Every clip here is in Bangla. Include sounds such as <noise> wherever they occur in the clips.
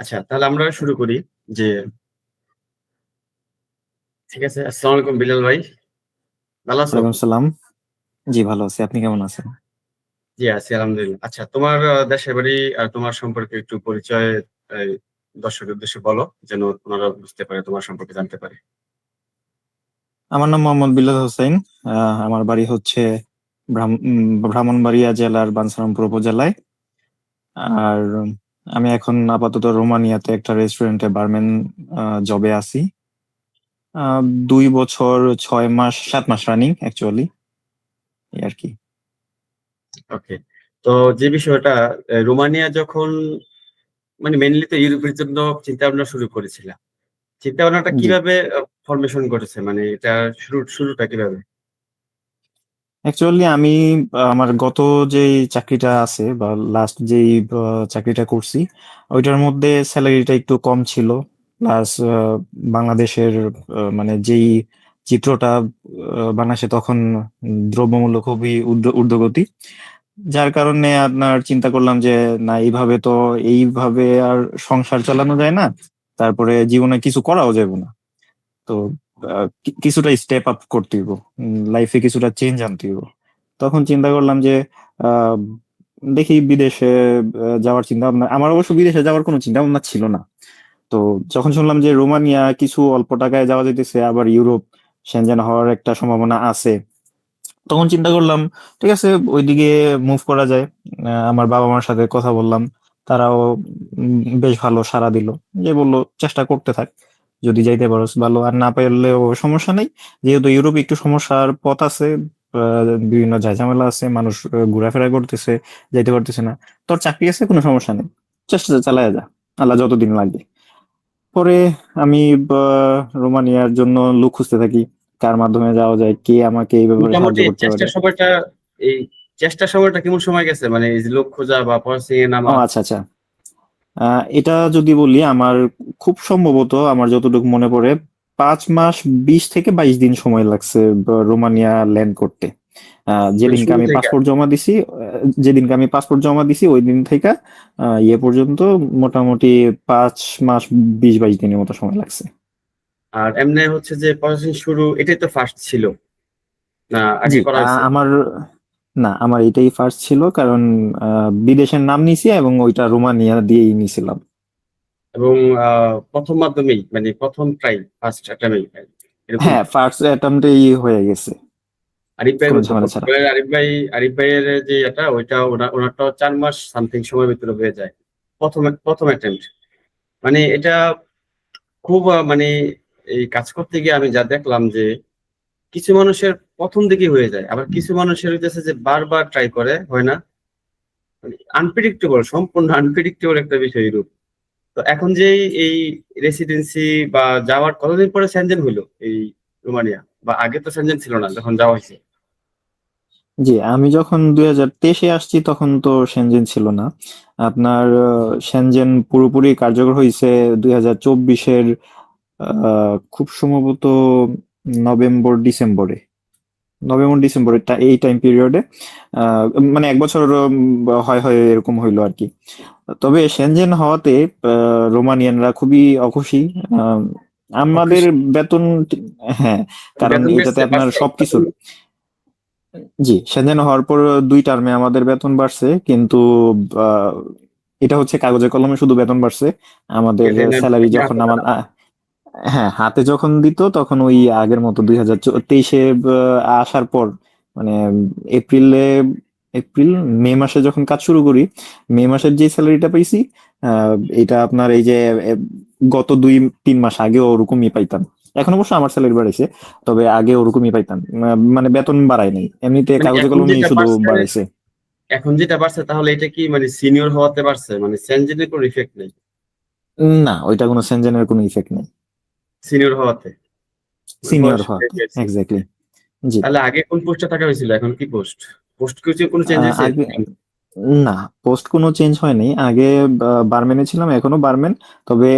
আচ্ছা, তাহলে আমরা শুরু করি যে ঠিক আছে। আসসালামু আলাইকুম বিলাল ভাই। ভালো আছো? সালাম। জি, ভালো আছি। আপনি কেমন আছেন? জি, আছি আলহামদুলিল্লাহ। আচ্ছা, তোমার দেশের বাড়ি আর তোমার সম্পর্কে একটু পরিচয় দর্শকের উদ্দেশ্যে বলো, যেন ওনারা বুঝতে পারে, তোমার সম্পর্কে জানতে পারে। আমার নাম মোহাম্মদ বিল্লাল হোসেন। আমার বাড়ি হচ্ছে ব্রাহ্ম ব্রাহ্মণবাড়িয়া জেলার বাঞ্ছারামপুর উপজেলায়। আর আমি এখন আপাতত রোমানিয়াতে একটা রেস্টুরেন্টে বারম্যান জবে আছি। ২ বছর ছয় মাস সাত মাস রানিং অ্যাকচুয়ালি। এই আরকি। ওকে। তো যে বিষয়টা রোমানিয়া যখন মানে মেইনলি তো ইউরোপের জন্য চিন্তা-ভাবনা শুরু করেছিলাম চিন্তা-ভাবনাটা কীভাবে আ ফরমেশন ঘটেছে? মানে এটা শুরু শুরুটা কীভাবে? অ্যাকচুয়ালি আমি আমার গত যেই চাকরিটা আছে বা লাস্ট যেই চাকরিটা করছি, ওইটার মধ্যে সেলারিটা একটু কম ছিল। প্লাস বাংলাদেশের মানে যেই চিত্রটা বাংলাদেশে তখন দ্রব্যমূল্য খুবই ঊর্ধ্ব ঊর্ধ্বগতি। যার কারণে আপনার চিন্তা করলাম যে, না এইভাবে তো এইভাবে আর সংসার চালানো যায় না। তারপরে জীবনে কিছু করাও যাবে না। তো কিছুটা স্টেপ আপ করতে হইব। লাইফে কিছুটা চেঞ্জ আনতে হইব। তখন চিন্তা করলাম যে দেখি বিদেশে যাওয়ার চিন্তা ভাবনা আমার অবশ্য বিদেশে যাওয়ার কোনো চিন্তা ভাবনা ছিল না। তো যখন শুনলাম যে রোমানিয়া কিছু অল্প টাকায় যাওয়া যেতেছে আবার ইউরোপ, সেনজেন হওয়ার একটা সম্ভাবনা আছে। তখন চিন্তা করলাম, ঠিক আছে ওইদিকে মুভ করা যায়। আমার বাবা-মার সাথে কথা বললাম। তারাও বেশ ভালো সাড়া দিল। যে বলল "চেষ্টা করতে থাক। যদি যাইতে পারোস ভালো। আর না পারলেও সমস্যা নাই। যেহেতু ইউরোপে একটু সমস্যার পথ আছে, বিভিন্ন ঝাই-ঝামেলা আছে, মানুষ ঘোরাফেরা করতেছে, যাইতে পারতেছে না। তোর চাকরি আছে কোনো সমস্যা নেই। চেষ্টা চালায়া যা। আল্লাহ যতদিন লাগে।" পরে আমি রোমানিয়ার জন্য লোক খুঁজতে থাকি। কার মাধ্যমে যাওয়া যায়, কে আমাকে এই ব্যাপারে সাহায্য করতে পারে। চেষ্টার সময়টা এই চেষ্টা সময়টা কেমন সময় গেছে? মানে এই লোক খোঁজা বা ও নামা? আচ্ছা, আচ্ছা। এটা যদি বলি আমার খুব সম্ভবত আমার যতটুকু মনে পড়ে পাঁচ মাস ২০ থেকে ২২ দিন সময় লাগছে রোমানিয়া ল্যান্ড করতে। যেদিনকে আমি পাসপোর্ট জমা দিছি, যেদিনকে আমি পাসপোর্ট জমা দিছি ঐদিন থাইকা আ ইয়ে পর্যন্ত মোটামুটি ৫ মাস ২০-২২ দিনের মতো সময় লাগছে। আর এমনে হচ্ছে যে প্রসেসিং শুরু এটাই তো ফার্স্ট ছিল? না? আমার না আমার এটাই ফার্স্ট ছিল কারণ আ বিদেশের নাম নিছি এবং ওইটা রোমানিয়া দিয়েই নিছিলাম। এবং আ ১ম মাধ্যমেই মানে ১ম ট্রাই ফার্স্ট এরকম? হ্যাঁ, ফার্স্ট অ্যাটেম্পট এই হয়ে গেছে। আরিফ ভাইয়ের কোনো ঝামেলা ছাড়া। পর্তুগালের আরিফ ভাই আরিফ ভাইয়ের যে এটা ওইটা ওনা ওনারটাও ৪ মাস সামথিং সময়ের ভিতরে হয়ে যায়। ১ম এ ১ম অ্যাটেম্পট। মানে এটা খুব মানে এই কাজ করতে গিয়ে আমি যা দেখলাম যে কিছু মানুষের ১ম দিকে হয়ে যায়। আবার কিছু মানুষের হইতেছে যে বারবার ট্রাই করে, হয় না। মানে আনপ্রেডিক্টেবল সম্পূর্ণ আনপ্রেডিক্টেবল একটা বিষয় রূপ তো এখন যে এই রেসিডেন্সি বা যাওয়ার কতদিন পরে সেনজেন হইল এই রোমানিয়া? বা আগে তো সেনজেন ছিল না যখন যাওয়া হয়েছে জি, আমি যখন দুই হাজার তেইশে আসছি তখন তো সেনজেন ছিল না। আপনার সেনজেন পুরোপুরি কার্যকর হইছে ২০২৪ এর আ খুব সম্ভবত নভেম্বর, ডিসেম্বরে। নভেম্বর, ডিসেম্বর এই টাইম পিরিয়ডে মানে এক বছর হয়, হয় এরকম হইল আরকি। তবে সেনজেন হওয়াতে রোমানিয়ানরা খুবই অখুশি। আমাদের বেতন হ্যাঁ, কারণ এটাতে আপনার সবকিছু জি, সেনজেন হওয়ার পর দুই টার্মে আমাদের বেতন বাড়ছে। কিন্তু এটা হচ্ছে কাগজে কলমে শুধু বেতন বাড়ছে। আমাদের আপনি যখন আমার হ্যাঁ, হাতে যখন দিত তখন ওই আগের মতো ২০২৪ এ বা আসার পর মানে এপ্রিলে এপ্রিল, মে মাসে যখন কাজ শুরু করি, মে মাসের যে স্যালারিটা পাইছি এটা আপনার এই যে গত ২-৩ মাস আগে ওরকমই পাইতাম। এখন অবশ্য আমার স্যালারি বাড়াইছে। তবে আগে ওরকমই পাইতাম। মানে বেতন বাড়ায় নাই। এমনিতে মানে কাগজে যেটা শুধু বাড়াইছে। এখন যেটা বাড়ছে তাহলে এটা কি মানে সিনিয়র হওয়াতে বাড়ছে? মানে সেনজেনের কোনো ইফেক্ট নেই? না, ওইটা কোনো সেনজেনের কোনো ইফেক্ট নেই। সিনিয়র হওয়াতে? সিনিয়র। গেছে। এক্সাক্টলি। জি। তাহলে আগে কোন পোস্টে থাকা হয়েছিল? এখন কি পোস্ট? পোস্ট কি কোনো চেঞ্জ না, পোস্ট কোনো চেঞ্জ হয়নি। আগে বারম্যানে ছিলাম, এখনও বারম্যান। তবে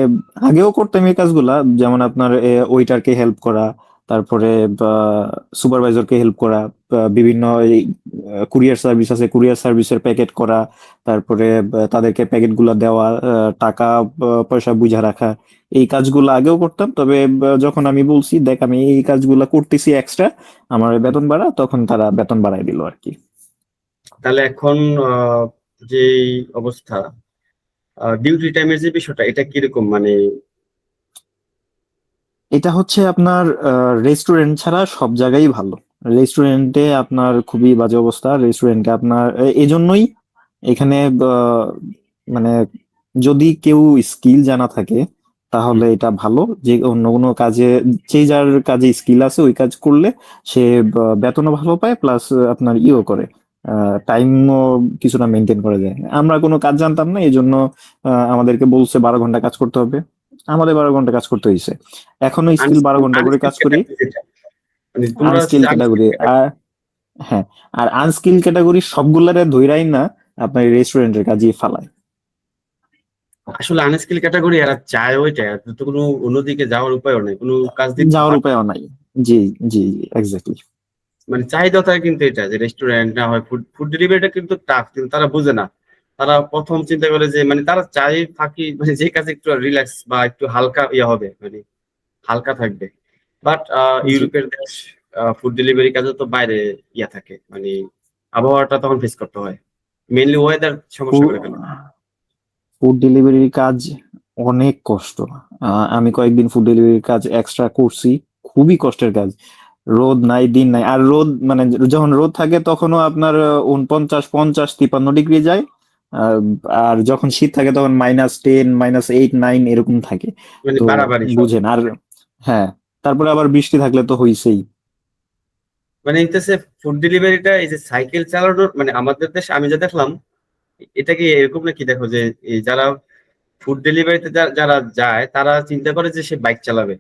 আগেও করতাম এই কাজগুলা। যেমন আপনার ওয়েটারকে হেল্প করা, তারপরে সুপারভাইজারকে হেল্প করা, বিভিন্ন কুরিয়ার সার্ভিস আছে কুরিয়ার সার্ভিসের প্যাকেট করা তারপরে তাদেরকে প্যাকেটগুলা দেওয়া টাকা পয়সা বুঝা রাখা এই কাজগুলো আগেও করতাম। তবে যখন আমি বলছি দেখ আমি এই কাজগুলো করতেছি এক্সট্রা আমার বেতন বাড়া তখন তারা বেতন বাড়াই দিল আর কি তাহলে এখন যে অবস্থা ডিউটি টাইমের যে বিষয়টা এটা কীরকম? মানে এটা হচ্ছে আপনার রেস্টুরেন্ট ছাড়া সব জায়গায় ভালো। রেস্টুরেন্টে আপনার খুবই বাজে অবস্থা। রেস্টুরেন্টে আপনার এজন্যই এখানে মানে যদি কেউ স্কিল জানা থাকে তাহলে এটা ভালো যে অন্য কোনো কাজে যে যার কাজে স্কিল আছে ওই কাজ করলে সে বেতনও ভালো পায় প্লাস আপনার ইও করে। টাইমও কিছুটা মেনটেন করা যায় আমরা কোনো কাজ জানতাম না এই জন্য আমাদেরকে বলছে বারো ঘণ্টা কাজ করতে হবে। আমাদের বারো ঘণ্টা কাজ করতে হয়েছে এখনও স্কিল বারো ঘণ্টা করে কাজ করি। মানে আনস্কিল ক্যাটাগরি আর হ্যাঁ আর আনস্কিল ক্যাটাগরি সবগুলারে ধইরাই না আপনার রেস্টুরেন্টের কাজই ফালায়। আসলে আনস্কিল ক্যাটাগরি এরা চায় ওইটা তো কোনো অন্যদিকে যাওয়ার উপায়ও নাই কোনো কাজ দিতে যাওয়ার উপায়ও নাই। জি জি এক্স্যাক্টলি মানে চাহিদা থাকে কিন্তু এটা যে রেস্টুরেন্ট না হয় ফুড ফুড ডেলিভারিটা কিন্তু টাফ কিন্তু তারা বুঝে না। তারা প্রথম চিন্তা করে যে মানে তারা চাই ফাঁকি মানে যে কাজে একটু রিল্যাক্স বা একটু হালকা ইয়ে হবে মানে হালকা থাকবে। বাট। ইউরোপের দেশ ফুড ডেলিভারি কাজে তো বাইরে ইয়া থাকে মানে আবহাওয়াটা তখন ফেস করতে হয়। মেইনলি ওয়েদার সমস্যা করে ফেলে। ফুড ডেলিভারির কাজ অনেক কষ্ট। আমি কয়েকদিন ফুড ডেলিভারির কাজ এক্সট্রা করছি খুবই কষ্টের কাজ। রোদ নাই দিন নাই আর রোদ মানে যখন রোদ থাকে তখনও আপনার উনপঞ্চাশ পঞ্চাশ তিপান্ন ডিগ্রি যায় আর যখন শীত থাকে তখন minus ten minus eight nine এরকম থাকে। মানে বুঝেন আর হ্যাঁ তারপরে আবার বৃষ্টি থাকলে তো হইছেই। মানে ফুড ডেলিভারিটা এই যে সাইকেল চালানোর মানে আমাদের দেশে আমি যা দেখলাম এটা কি এরকম নাকি? দেখো যে যারা ফুড ডেলিভারিতে যারা যায় তারা চিন্তা করে যে সে বাইক চালাবে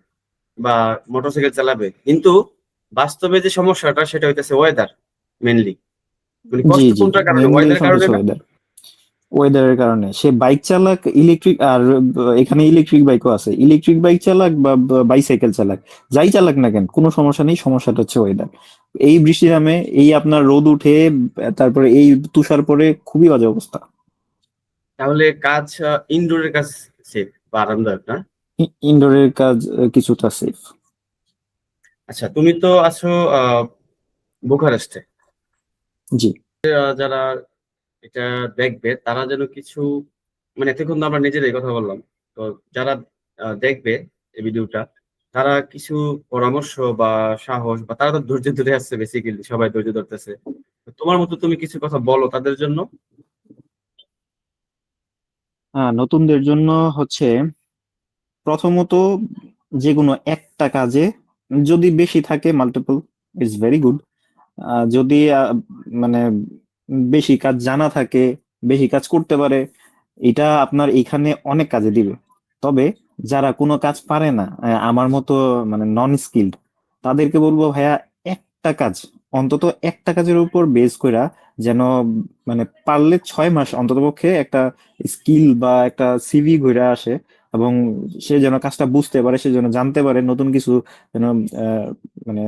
বা মোটরসাইকেল চালাবে। কিন্তু বাস্তবে যে সমস্যাটা সেটা হইতেছে ওয়েদার মেনলি মানে ওয়েদারের কারণে সে বাইক চালাক ইলেকট্রিক আর এখানে ইলেকট্রিক বাইকও আছে। ইলেকট্রিক বাইক চালাক বা বাইসাইকেল চালাক যাই চালাক না কেন কোনো সমস্যা নেই সমস্যাটা হচ্ছে ওয়েদার এই বৃষ্টি নামে এই আপনার রোদ উঠে তারপরে এই তুষার পরে খুবই বাজে অবস্থা। তাহলে কাজ ইনডোরের কাজ সেফ বা আরামদায়ক না? ইনডোরের কাজ কিছুটা সেফ আচ্ছা তুমি তো আছো আহ, বুখারেস্টে। জি। যারা এটা দেখবে তারা যেন কিছু মানে এতক্ষণ আমরা নিজেরাই কথা বললাম। তো যারা দেখবে এই ভিডিওটা তারা কিছু পরামর্শ বা সাহস বা তারা তো ধৈর্য ধরে আসছে বেসিক্যালি সবাই ধৈর্য ধরতেছে। তোমার মতো তুমি কিছু কথা বলো তাদের জন্য? নতুনদের জন্য হচ্ছে প্রথমত যে কোনো একটা কাজে যদি বেশি থাকে মাল্টিপল ইজ ভেরি গুড যদি মানে বেশি কাজ জানা থাকে, বেশি কাজ করতে পারে, এটা আপনার এখানে অনেক কাজে দিবে। তবে যারা কোনো কাজ পারে না আমার মতো মানে নন স্কিল্ড তাদেরকে বলব ভাইয়া একটা কাজ, অন্তত একটা কাজের উপর বেস কইরা যেন মানে পারলে ছয় মাস অন্ততপক্ষে একটা স্কিল বা একটা সিভি ঘুরে আসে এবং সে যেন কাজটা বুঝতে পারে, সে যেন জানতে পারে নতুন কিছু যেন মানে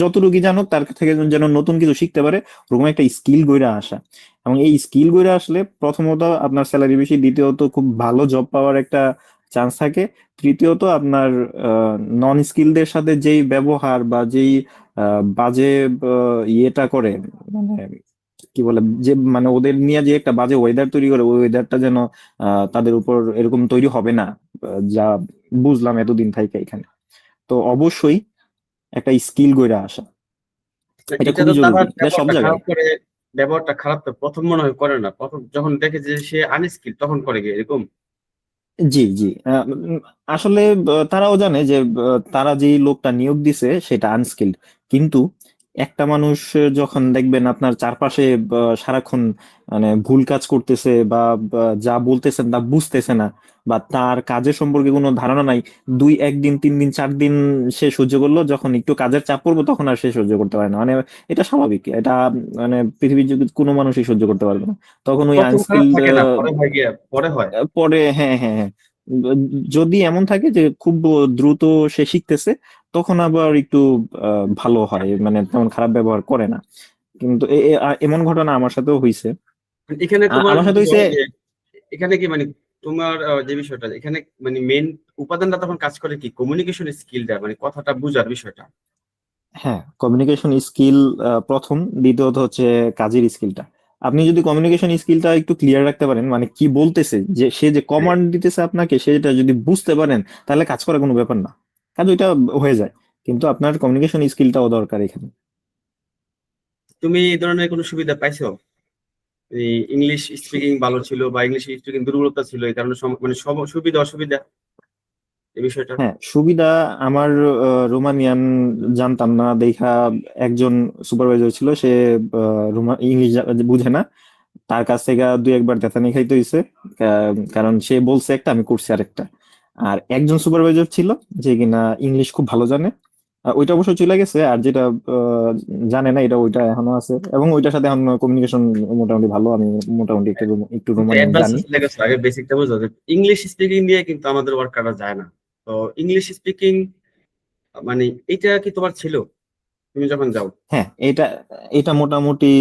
যতটুকু জানুক তার থেকে যেন নতুন কিছু শিখতে পারে, ওরকম একটা স্কিল গইরা আসা। এবং এই স্কিল গইরা আসলে প্রথমত আপনার স্যালারি বেশি, দ্বিতীয়ত খুব ভালো জব পাওয়ার একটা চান্স থাকে তৃতীয়ত আপনার নন স্কিলদের সাথে যেই ব্যবহার বা যেই বাজে ইয়েটা করে মানে কি বলে যে মানে ওদের নিয়ে যে একটা বাজে ওয়েদার তৈরি করে ওই ওয়েদারটা যেন তাদের উপর এরকম তৈরি হবে না যা বুঝলাম এতদিন থেকে এখানে তো অবশ্যই একটা স্কিল গইরা আসা এটা খুবই জরুরি। সব জায়গায়। ব্যবহারটা খারাপ তো প্রথম মনে হয় করে না প্রথম যখন দেখে যে সে আনস্কিল তখন করে গিয়ে এরকম জি জি। আসলে তারাও জানে যে তারা যেই লোকটা নিয়োগ দিছে, সেটা আনস্কিল্ড। কিন্তু একটা মানুষ যখন দেখবেন আপনার চারপাশে সারাক্ষণ মানে ভুল কাজ করতেছে বা, যা বলতেছেন তা বুঝতেছে না বা তার কাজের সম্পর্কে কোনো ধারণা নাই দুই একদিন তিন দিন চার দিন সে সহ্য করল যখন একটু কাজের চাপ পড়বে তখন আর সে সহ্য করতে পারে না। মানে এটা স্বাভাবিক এটা মানে পৃথিবীর কোনো মানুষই সহ্য করতে পারবে না। তখন ওই না পরে হয় পরে হ্যাঁ। হ্যাঁ যদি এমন থাকে যে খুব দ্রুত সে শিখতেছে তখন আবার একটু ভালো হয় মানে তেমন খারাপ ব্যবহার করে না। কিন্তু এমন ঘটনা আমার সাথেও হয়েছে এখানে আমার সাথে হইছে- এখানে কি মানে তোমার যে বিষয়টা এখানে মানে মেন উপাদানটা তখন কাজ করে কি? কমিউনিকেশন স্কিলটা মানে কথাটা বুঝার বিষয়টা। হ্যাঁ কমিউনিকেশন স্কিল প্রথম দ্বিতীয়ত হচ্ছে কাজের স্কিলটা আপনি যদি কমিউনিকেশন স্কিলটা একটু ক্লিয়ার রাখতে পারেন মানে কি বলতেছে যে সে যে কমান্ড দিতেছে আপনাকে সেটা যদি বুঝতে পারেন তাহলে কাজ করা কোনো ব্যাপার না। কাজ ওইটা হয়ে যায় কিন্তু আপনার কমিউনিকেশন স্কিলটাও দরকার এখানে। তুমি এই ধরনের কোনো সুবিধা পাইছো? ইংলিশ স্পিকিং ভালো ছিল বা ইংলিশ স্পিকিং দুর্বলতা ছিল, এই কারণে মানে সব সুবিধা, অসুবিধা বিষয়টা। হ্যাঁ সুবিধা আমার রোমানিয়ান জানতাম না, দেখা একজন সুপারভাইজার ছিল, সে ইংলিশ বুঝে না। তার কাছ থেকে দুই একবার দেখা দেতানি খাইতে হয়েছে কারণ সে বলছে একটা, আমি করছি আরেকটা। আর একজন সুপারভাইজার ছিল, যে কিনা ইংলিশ খুব ভালো জানে। ওইটা অবশ্য চলে গেছে আর যেটা জানে না এটা ওইটা এখনও আছে। এবং ওইটার সাথে এখন কমিউনিকেশন মোটামুটি ভালো আমি মোটামুটি একটু একটু লেগেছে আগে বেসিকটা বুঝো ইংলিশ স্পিকিং দিয়ে কিন্তু আমাদের ওয়ার্ক করা যায় না। তো ইংলিশ স্পিকিং মানে এটা কি তোমার ছিল? তুমি যখন যাও। হ্যাঁ এটা এটা মোটামুটি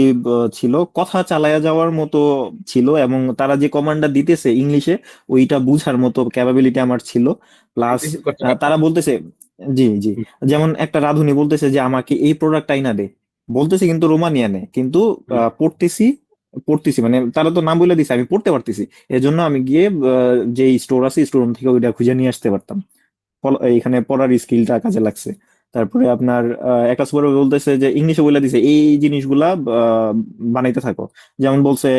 ছিল। কথা চালায়া যাওয়ার মতো ছিল এবং তারা যে কমান্ডটা দিতেছে ইংলিশে ওইটা বুঝার মতো ক্যাপাবিলিটি আমার ছিল। প্লাস। তারা বলতেছে জি জি। যেমন একটা রাঁধুনি বলতেছে যে আমাকে এই প্রোডাক্ট আইনা দে। বলতেছে কিন্তু রোমানিয়ানে কিন্তু পড়তেছি পড়তেছি। মানে তারা তো নাম বলে দিছে আমি পড়তে পারতেছি। এজন্য আমি গিয়ে যে স্টোর আছে স্টোর রুম থেকে ওইটা খুঁজে নিয়ে আসতে পারতাম। এখানে পড়ার স্কিলটা কাজে লাগছে। তারপরে আপনার একটা সুপার বলতেছে যে ইংলিশে বলে দিছে এই জিনিসগুলা আহ, বানাইতে থাকো। যেমন বলছে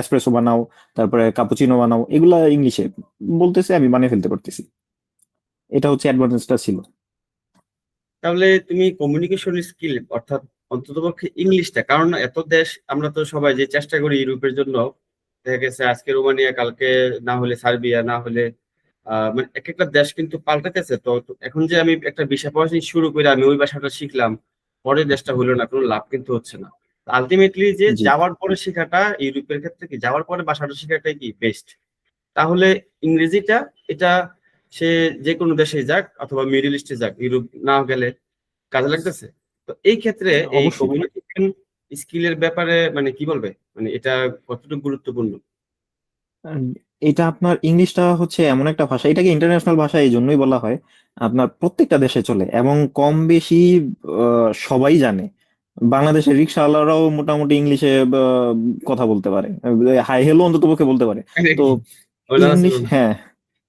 এসপ্রেসো বানাও তারপরে কাপুচিনো বানাও এগুলা ইংলিশে। বলতেছে আমি বানিয়ে ফেলতে পারতেছি। এটা হচ্ছে অ্যাডভান্টেজটা ছিল। তাহলে তুমি কমিউনিকেশন স্কিল অর্থাৎ অন্ততপক্ষে ইংলিশটা কারণ এত দেশ আমরা তো সবাই যে চেষ্টা করি ইউরোপের জন্য দেখা গেছে আজকে রোমানিয়া কালকে না হলে সার্বিয়া না হলে মানে এক একটা দেশ কিন্তু পাল্টাতেছে তো এখন যে আমি একটা বিষয় পড়াশোনা শুরু করে আমি ওই ভাষাটা শিখলাম পরের দেশটা হলো না কোনো লাভ কিন্তু হচ্ছে না। আলটিমেটলি যে যাওয়ার পরে শেখাটা ইউরোপের ক্ষেত্রে কি যাওয়ার পরে ভাষাটা শেখাটাই কি বেস্ট তাহলে ইংরেজিটা এটা সে যে কোনো দেশে যাক অথবা মিডল ইস্টে যাক ইউরোপ না গেলে কাজে লাগতেছে। তো এই ক্ষেত্রে এই কমিউনিকেশন স্কিলের ব্যাপারে মানে কি বলবে? মানে এটা কতটুকু গুরুত্বপূর্ণ? এটা আপনার ইংলিশটা হচ্ছে এমন একটা ভাষা এটাকে ইন্টারন্যাশনাল ভাষা এই জন্যই বলা হয় আপনার প্রত্যেকটা দেশে চলে এবং কম বেশি সবাই জানে। বাংলাদেশের রিক্সাওয়ালারাও মোটামুটি ইংলিশে কথা বলতে পারে হাই হেলো অন্তত পক্ষে বলতে পারে। তো ইংলিশ হ্যাঁ।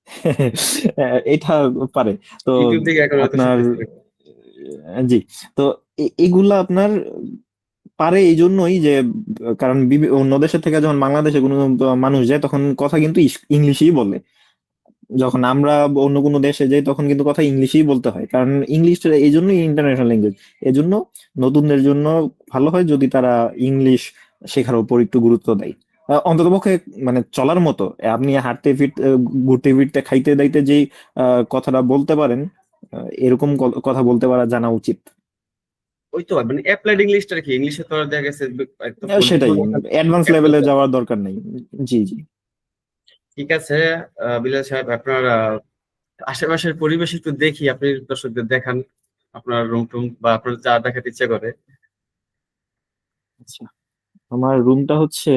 <laughs> এটা পারে। তো আপনার জি তো এগুলা আপনার পারে এই জন্যই যে কারণ অন্য দেশের থেকে যখন বাংলাদেশে কোনো মানুষ যায় তখন কথা কিন্তু ইংলিশেই বলে। যখন আমরা অন্য কোনো দেশে যাই তখন কিন্তু কথা ইংলিশেই বলতে হয়। কারণ ইংলিশটা এই জন্যই ইন্টারন্যাশনাল ল্যাঙ্গুয়েজ এজন্য নতুনদের জন্য ভালো হয় যদি তারা ইংলিশ শেখার উপর একটু গুরুত্ব দেয়। আহ, অন্ততপক্ষে মানে চলার মতো আপনি হাঁটতে ফিরতে ঘুরতে ফিরতে খাইতে দাইতে যেই কথাটা বলতে পারেন এরকম কথা বলতে পারা জানা উচিত। ওই তো মানে অ্যাপ্লাইড ইংলিশটা কি? ইংলিশে তো দেখা গেছে সেটাই। অ্যাডভান্স লেভেলে যাওয়ার দরকার নেই। জি জি। ঠিক আছে বিলাল সাহেব আপনার আশেপাশের পরিবেশ একটু দেখি আপনি দর্শকদের দেখান আপনার রুম টুম বা আপনার যা দেখাতে ইচ্ছে করে। আচ্ছা। আমার রুমটা হচ্ছে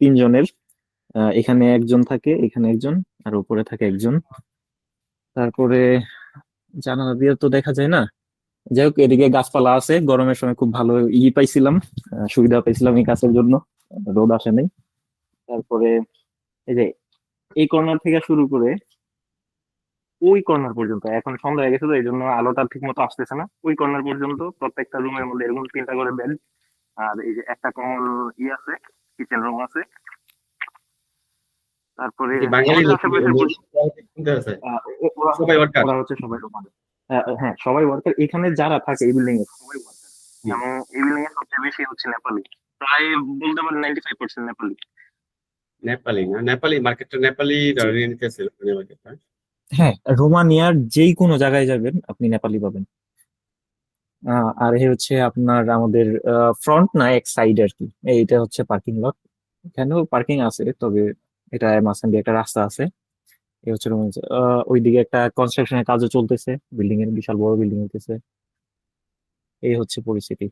তিনজনের এখানে একজন থাকে, এখানে একজন, আর উপরে থাকে একজন। তারপরে জানালা দিয়ে তো দেখা যায় না। যাই হোক, এদিকে গাছপালা আছে, গরমের সময় খুব ভালো ই পাইছিলাম সুবিধা পাইছিলাম এই গাছের জন্য, রোদ আসে নাই। তারপরে এই যে এই কর্নার থেকে শুরু করে ওই কর্নার পর্যন্ত, এখন সন্ধ্যা হয়ে গেছে তো এই জন্য আলোটা ঠিক মতো আসতেছে না। ওই কর্নার পর্যন্ত প্রত্যেকটা রুমের মধ্যে এরকম তিনটা করে বেড আর এই যে একটা কমন ই আছে কিচেন রুম আছে। তারপরে ওরা হচ্ছে সবাই রোমানের হ্যাঁ সবাই ওয়ার্কার এখানে যারা থাকে এই বিল্ডিং এ সবাই ওয়ার্কার হুম। এই বিল্ডিং এ সবচেয়ে বেশি হচ্ছে নেপালি প্রায় বলতে পারেন ninety five percent Nepali Nepali না নেপালি মার্কেটটা নেপালি নিয়ে নিতেছে মার্কেটটা হ্যাঁ রোমানিয়ার যেই কোনো জায়গায় যাবেন আপনি নেপালি পাবেন। আর এই হচ্ছে আপনার আমাদের ফ্রন্ট না, এক সাইড আর কি এইটা হচ্ছে পার্কিং লট এখানেও পার্কিং আছে, তবে এটা মাঝখান দিয়ে একটা রাস্তা আছে। এই হচ্ছে ওইদিকে একটা কনস্ট্রাকশনের কাজও চলতেছে। বিল্ডিং এর বিশাল বড় বিল্ডিং হইতেছে। এই হচ্ছে পরিস্থিতি।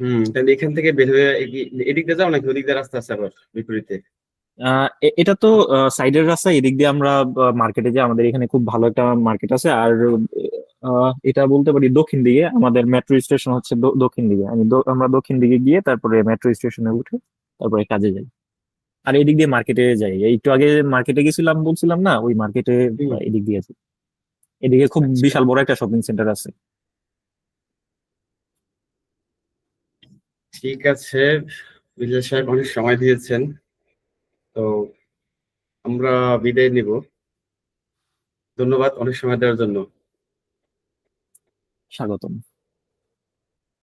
হুম তাহলে এখান থেকে বের হয়ে এদিক দিয়ে যাও নাকি ওদিক দিয়ে রাস্তা আছে আবার, বিপরীতে? এ- এটা তো সাইডের রাস্তা এদিক দিয়ে আমরা মার্কেটে যাই আমাদের এখানে খুব ভালো একটা মার্কেট আছে আর এটা বলতে পারি দক্ষিণ দিকে আমাদের মেট্রো স্টেশন হচ্ছে দক্ষিণ দিকে। আমি আমরা দক্ষিণ দিকে গিয়ে তারপরে মেট্রো স্টেশনে উঠে তারপরে কাজে যাই। আর এদিক দিয়ে মার্কেটে যাই। একটু আগে মার্কেটে গেছিলাম বলছিলাম না ওই মার্কেটে এদিক দিয়ে আছি। এদিকে খুব আচ্ছা। বিশাল বড় একটা শপিং সেন্টার আছে। ঠিক আছে বিজয় সাহেব অনেক সময় দিয়েছেন। তো আমরা বিদায় নিব। ধন্যবাদ অনেক সময় দেওয়ার জন্য। স্বাগতম।